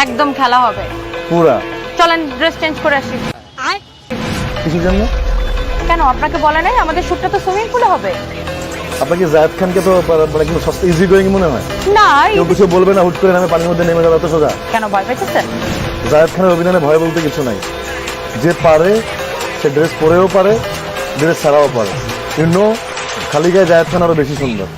একদম খেলা হবে। পুরা। চলেন ড্রেস চেঞ্জ করে আসি। কিসের জন্য? কেন আপনাকে বলে নাই? আমাদের শুটটা তো সুইমিং পুলে হবে। আপনাকে জায়দ খানকে তো মানে কিন্তু সস্তা ইজি গোয়িং মনে হয়? না কেউ কিছু বলবে না হুট করে নামে পানির মধ্যে নেমে যাবে এত সোজা। কেন ভয় পাইতেছেন? জায়দ খানের অভিনয়ে ভয় বলতে কিছু নাই। যে পারে সে ড্রেস পরেও পারে ড্রেস ছাড়াও পারে। কিন্তু খালি গায়ে জায়দ খান আরও বেশি সুন্দর।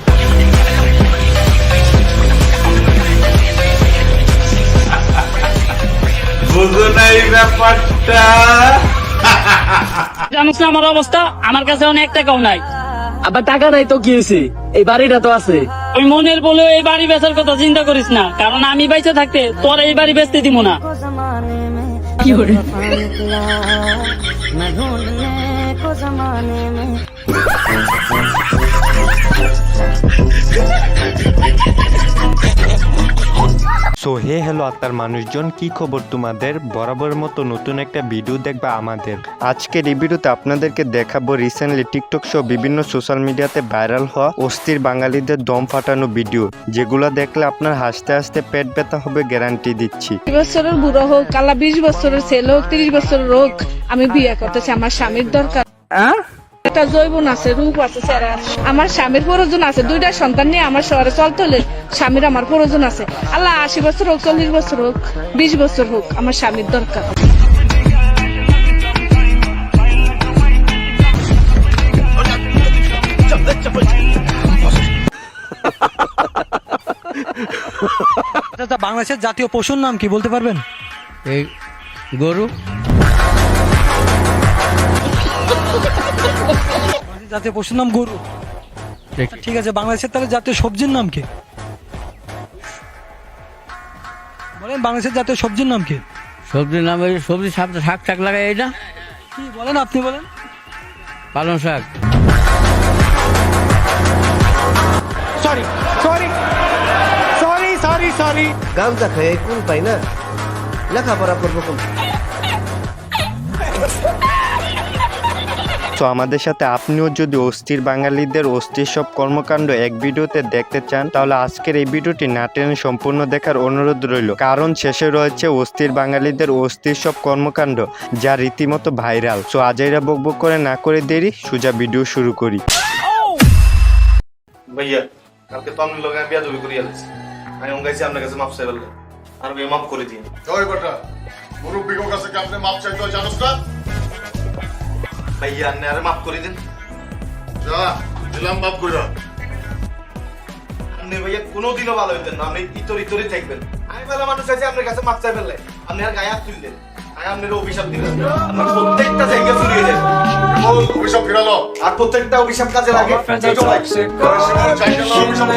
বুঝো না এই ব্যাপারটা। জানিস না আমার অবস্থা? আমার কাছে অনেক টাকাও নাই। আবার টাকা নাই তো কি হয়েছে? এই বাড়িটা তো আছে। ওই মনের বলে এই বাড়ি বেচার কথা চিন্তা করিস না কারণ আমি বাইচে থাকতে তোর এই বাড়ি বেচতে দিব না। কি করে সো হে হ্যালো আত্মার মানুষজন কি খবর তোমাদের? বরাবর মতো নতুন একটা ভিডিও দেখবা আমাদের। আজকের এই ভিডিওতে আপনাদেরকে দেখাবো রিসেন্টলি টিকটক সহ বিভিন্ন সোশ্যাল মিডিয়াতে ভাইরাল হওয়া অস্থির বাঙালিদের দম ফাটানো ভিডিও যেগুলো দেখলে আপনার হাসতে হাসতে পেট ব্যথা হবে গ্যারান্টি দিচ্ছি। বছরের বুড়ো হোক কালা বিশ বছরের ছেলে হোক তিরিশ বছরের হোক আমি বিয়ে করতেছি আমার স্বামীর দরকার। একটা জৈবন আছে রূপ আছে চেহারা আছে। আমার স্বামীর প্রয়োজন আছে দুইটা সন্তান নিয়ে আমার শহরে চলতে হলে স্বামীর আমার প্রয়োজন আছে। আল্লাহ আশি বছর হোক চল্লিশ বছর হোক বিশ বছর হোক আমার স্বামীর দরকার। বাংলাদেশের জাতীয় পশুর নাম কি বলতে পারবেন? এই গরু। জাতীয় পশুর নাম গরু। আচ্ছা, ঠিক আছে বাংলাদেশের তাহলে জাতীয় সবজির নাম কি? বলেন বাংলাদেশের জাতীয় সবজির নাম কি? সবজির নাম ওই সবজি শাক শাক কি বলেন আপনি বলেন। পালং শাক। গামজা খাই কোন পাই না? লেখাপড়া করব কোন? আমাদের সাথে আপনিও যদি অস্থির বাঙালিদের অস্থির সব কর্মকাণ্ড এক ভিডিওতে দেখতে চান তাহলে আজকের এই ভিডিওটি না টেনে সম্পূর্ণ দেখার অনুরোধ রইল। কারণ শেষে রয়েছে অস্থির বাঙালিদের অস্থির সব কর্মকাণ্ড যা রীতিমতো ভাইরাল। সো আজাইরা বকবক করে না করে দেরি সোজা ভিডিও শুরু করি। ভাইয়া কালকে তো আপনি লোক বিয়া করিয়া আমি অঙ্গাইছি আপনার কাছে মাপ চাই বললেন আর ভাই মাফ করে দিন ওই বেটা মুরব্বীর কাছে কি আপনি মাপ চাইতে জানোস না? ভাইয়া আপনি আরে মাফ করে দিন। যা দিলাম মাপ কইরা। আপনি ভাইয়া কোনোদিনও ভালো হইতেন না আপনি ইতর ইতরই থাকবেন। আমি ভালো মানুষ আছে আপনার কাছে মাপ চাই ফেললে। আপনি আর গায়ে হাত তুললেন। আমি আপনার অভিশাপ দিলেন। আপনার প্রত্যেকটা জায়গা চুরিয়ে দেন অভিশাপ ফিরালো। আর প্রত্যেকটা অভিশাপ কাজে লাগে। অভিশাপ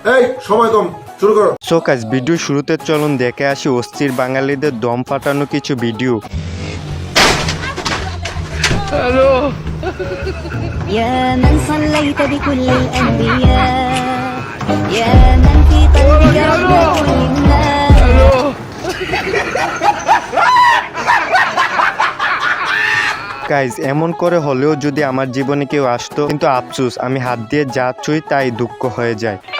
এই শিমুল অভিশাপ ফিরালো যা বল এই সময় কম শুরু করো সো কাজ ভিডিও শুরুতে চলুন দেখে আসি অস্থির বাঙালিদের দম ফাটানো কিছু ভিডিও يا من صليت بكل الأنبياء يا من في قلبك رحمة للناس গাইজ এমন করে হলেও যদি আমার জীবনে কেউ আসতো কিন্তু আফসুস আমি হাত দিয়ে যা ছুই তাই দুঃখ হয়ে যায় আরে দুঃখে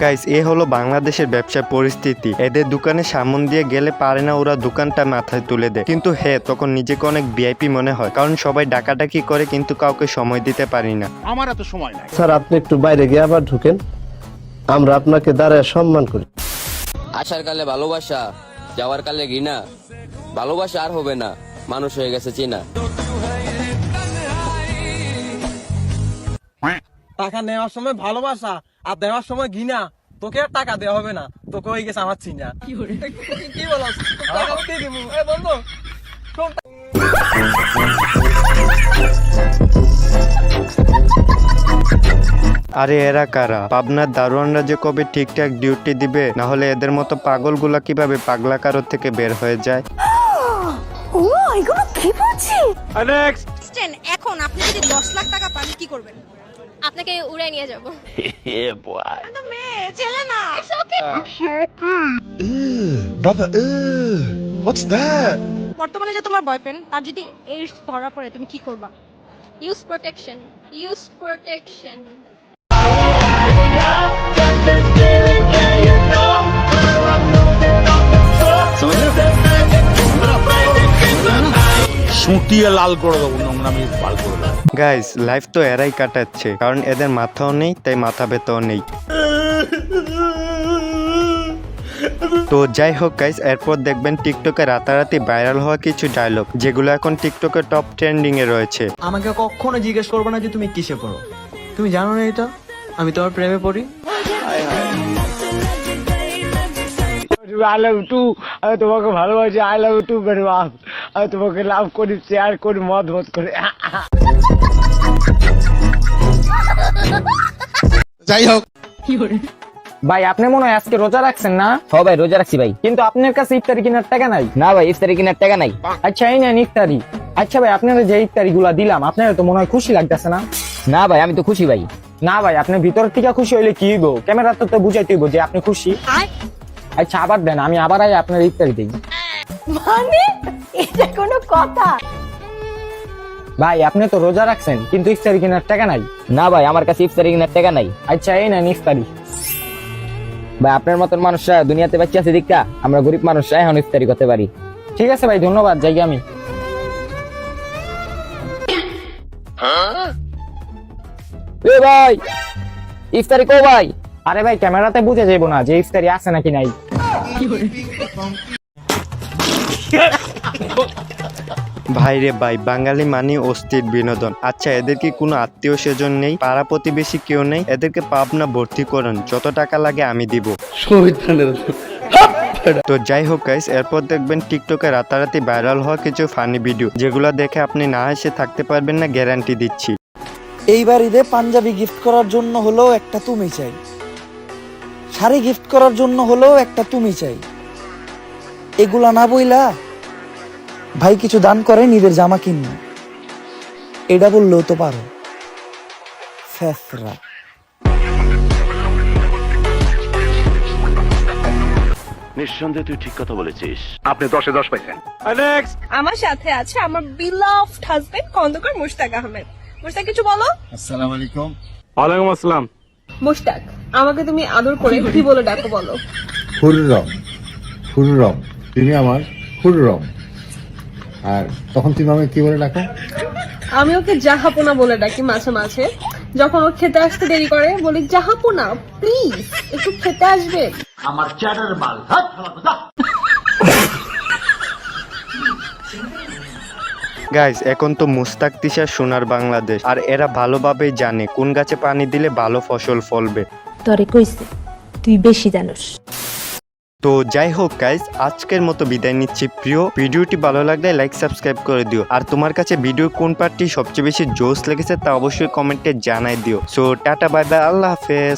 গাইজ এ হলো বাংলাদেশের ব্যবসার পরিস্থিতি। এদের দোকানে সামন দিয়ে গেলে পারে না ওরা দোকানটা মাথায় তুলে দেয়। কিন্তু হ্যাঁ তখন নিজেকে অনেক ভিআইপি মনে হয়। কারণ সবাই ডাকাডাকি করে কিন্তু কাউকে সময় দিতে পারি না। আমার স্যার আপনি একটু বাইরে গিয়ে আবার ঢুকেন। আমরা আপনাকে দাঁড়ায় সম্মান করি। আশার কালে ভালোবাসা যাওয়ার কালে ঘৃণা। ভালোবাসা আর হবে না। মানুষ হয়ে গেছে চেনা। টাকা নেওয়ার সময় ভালোবাসা আর দেওয়ার সময় ঘৃণা। তোকে আর টাকা দেওয়া হবে না। তোকে ওই গেছে আমার চিনা। কি বলো টাকা দিয়ে দিব। বন্ধু আরে এরা কারা? পাবনার দারোয়ানরা যে কবে ঠিকঠাক ডিউটি দিবে? না হলে এদের মতো পাগলগুলা কীভাবে পাগলা কারোর থেকে বের হয়ে যায়? ও এগুলো কি বলছি এখন আপনি যদি দশ লাখ টাকা পান কি করবেন? আপনাকে উড়াই নিয়ে যাব। বর্তমানে যে তোমার বয়ফ্রেন্ড তার যদি এইডস ধরা পড়ে তুমি কি করবা? ইউজ প্রোটেকশন ইউজ প্রোটেকশন সুটিয়ে লাল করে দেবো নোংরামি পাল করে দেবো। গাইস লাইফ তো এরাই কাটাচ্ছে কারণ এদের মাথাও নেই তাই মাথা ব্যথাও নেই। তো যাই হোক গাইস এরপর দেখবেন টিকটকে রাতারাতি ভাইরাল হওয়া কিছু ডায়লগ যেগুলো এখন টিকটকে টপ ট্রেন্ডিং এ রয়েছে। আমাকে কখনো জিজ্ঞেস করবে না যে তুমি কিসে পড়ো। তুমি জানো না এটা? আমি তোমার প্রেমে পড়ি। আই লাভ টু আমি তোমাকে ভালোবাসি আই লাভ টু মাচ আমি তোমাকে লাভ করি শেয়ার করি মত মত করে। যাই হোক। ভাই আপনি মনে হয় আজকে রোজা রাখছেন না? হ ভাই রোজা রাখছি ভাই। কিন্তু আপনার কাছে ইফতারি কেনার টাকা নাই? না ভাই ইফতারি কেনার টাকা নাই। আচ্ছা এই নেন ইফতারি। আচ্ছা ভাই আপনারা যে ইফতারি গুলা দিলাম আপনার তো মনে হয় খুশি লাগতেছে না? না ভাই আমি তো খুশি ভাই। না ভাই আপনি ভিতর থেকে খুশি হইলে কি গো ক্যামেরা তো তো বুঝাইতে হইবো যে আপনি খুশি। আচ্ছা আবার দেন আমি আবার আই আপনার ইফতারি দিই। মানে? এটা কোনো কথা। ভাই আপনি তো রোজা রাখছেন কিন্তু ইফতারি কেনার টাকা নাই। না ভাই আমার কাছে ইফতারি কেনার টাকা নাই। আচ্ছা এই নেন ইফতারি। ভাই আপনার মতন মানুষরা দুনিয়াতে বাচ্চা আছে দীক্ষা। আমরা গরিব মানুষরা এখন ইফতারি করতে পারি। ঠিক আছে ভাই ধন্যবাদ যাই আমি। এ ভাই ইফতারি কো ভাই? আরে ভাই ক্যামেরাতে বুঝে যাব না যে ইফতারি আছে নাকি নাই। ভাই রে ভাই বাঙালি মানি অস্থির বিনোদন। আচ্ছা এদের কি কোনো আত্মীয় স্বজন নেই? পাড়া প্রতিবেশী কেউ নেই? এদেরকে পাবনা ভর্তি করুন। যত টাকা লাগে আমি দিব। তো যাই হোক গাইস এরপর দেখবেন টিকটকে রাতারাতি ভাইরাল হওয়া কিছু ফানি ভিডিও যেগুলো দেখে আপনি না হেসে থাকতে পারবেন না গ্যারান্টি দিচ্ছি। এইবার ঈদে পাঞ্জাবি গিফট করার জন্য হলেও একটা তুমি চাই। শাড়ি গিফট করার জন্য হলেও একটা তুমি চাই। এগুলা না বইলা ভাই কিছু দান করে নিজের জামা কিনবে। এটা বললেও তো পারো। ফেফরা নিঃসন্দেহে তুই ঠিক কথা বলেছিস। আপনি দশে দশ পাইছেন। আমার সাথে আছে আমার বিলাভড হাজবেন্ড খন্দকার মুশতাক আহমেদ। মুশতাক কিছু বলো? আসসালামু আলাইকুম। ওয়ালাইকুম আসসালাম। মুশতাক আমাকে তুমি আদর করে কি বলে ডাকো বলো। হুররম। হুররম। তুমি আমার হুররম। আর তখন তুমি আমাকে কি বলে ডাকো? আমি ওকে জাহাপোনা বলে ডাকি মাঝে মাঝে। যখন ও খেতে আসতে দেরি করে বলি জাহাপোনা প্লিজ একটু খেতে আসবে? আমার চ্যাটার মাল গাইস এখন তো মুস্তাক তিশা সোনার বাংলাদেশ আর এরা ভালোভাবেই জানে কোন গাছে পানি দিলে ভালো ফসল ফলবে। তোরে কইছে তুই বেশি জানোস। তো যাই হোক গাইজ আজকের মতো বিদায় নিচ্ছি। প্রিয়, ভিডিওটি ভালো লাগলে লাইক সাবস্ক্রাইব করে দিও। আর তোমার কাছে ভিডিও কোন পার্টটি সবচেয়ে বেশি জোশ লেগেছে তা অবশ্যই কমেন্টে জানাই দিও। সো টাটা বাই বাই আল্লাহ হাফেজ।